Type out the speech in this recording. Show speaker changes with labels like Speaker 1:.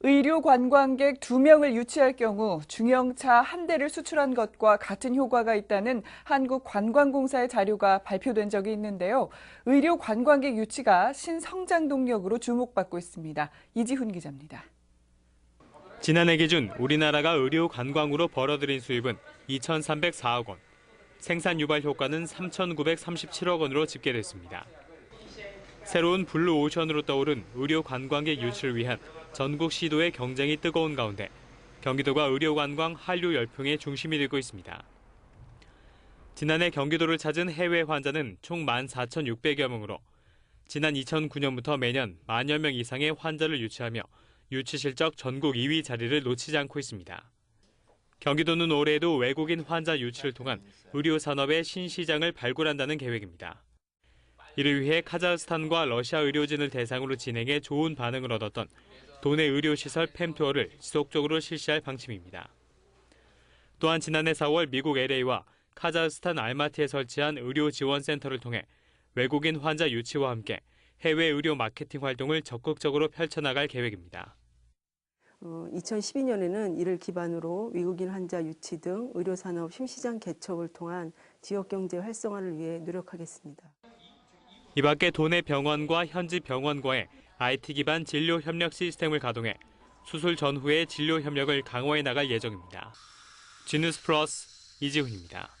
Speaker 1: 의료 관광객 2명을 유치할 경우 중형차 한 대를 수출한 것과 같은 효과가 있다는 한국관광공사의 자료가 발표된 적이 있는데요. 의료 관광객 유치가 신성장 동력으로 주목받고 있습니다. 이지훈 기자입니다.
Speaker 2: 지난해 기준 우리나라가 의료 관광으로 벌어들인 수입은 2,304억 원, 생산 유발 효과는 3,937억 원으로 집계됐습니다. 새로운 블루 오션으로 떠오른 의료 관광객 유치를 위한 전국 시도의 경쟁이 뜨거운 가운데 경기도가 의료 관광 한류 열풍의 중심이 되고 있습니다. 지난해 경기도를 찾은 해외 환자는 총 14,600여 명으로 지난 2009년부터 매년 만여 명 이상의 환자를 유치하며 유치 실적 전국 2위 자리를 놓치지 않고 있습니다. 경기도는 올해에도 외국인 환자 유치를 통한 의료 산업의 신시장을 발굴한다는 계획입니다. 이를 위해 카자흐스탄과 러시아 의료진을 대상으로 진행해 좋은 반응을 얻었던 도내 의료시설 팸투어를 지속적으로 실시할 방침입니다. 또한 지난해 4월 미국 LA와 카자흐스탄 알마티에 설치한 의료 지원 센터를 통해 외국인 환자 유치와 함께 해외 의료 마케팅 활동을 적극적으로 펼쳐나갈 계획입니다.
Speaker 3: 어, 2012년에는 이를 기반으로 외국인 환자 유치 등 의료산업 신시장 개척을 통한 지역경제 활성화를 위해 노력하겠습니다.
Speaker 2: 이 밖에 도내 병원과 현지 병원과의 IT 기반 진료 협력 시스템을 가동해 수술 전후의 진료 협력을 강화해 나갈 예정입니다. 지누스 플러스 이지훈입니다.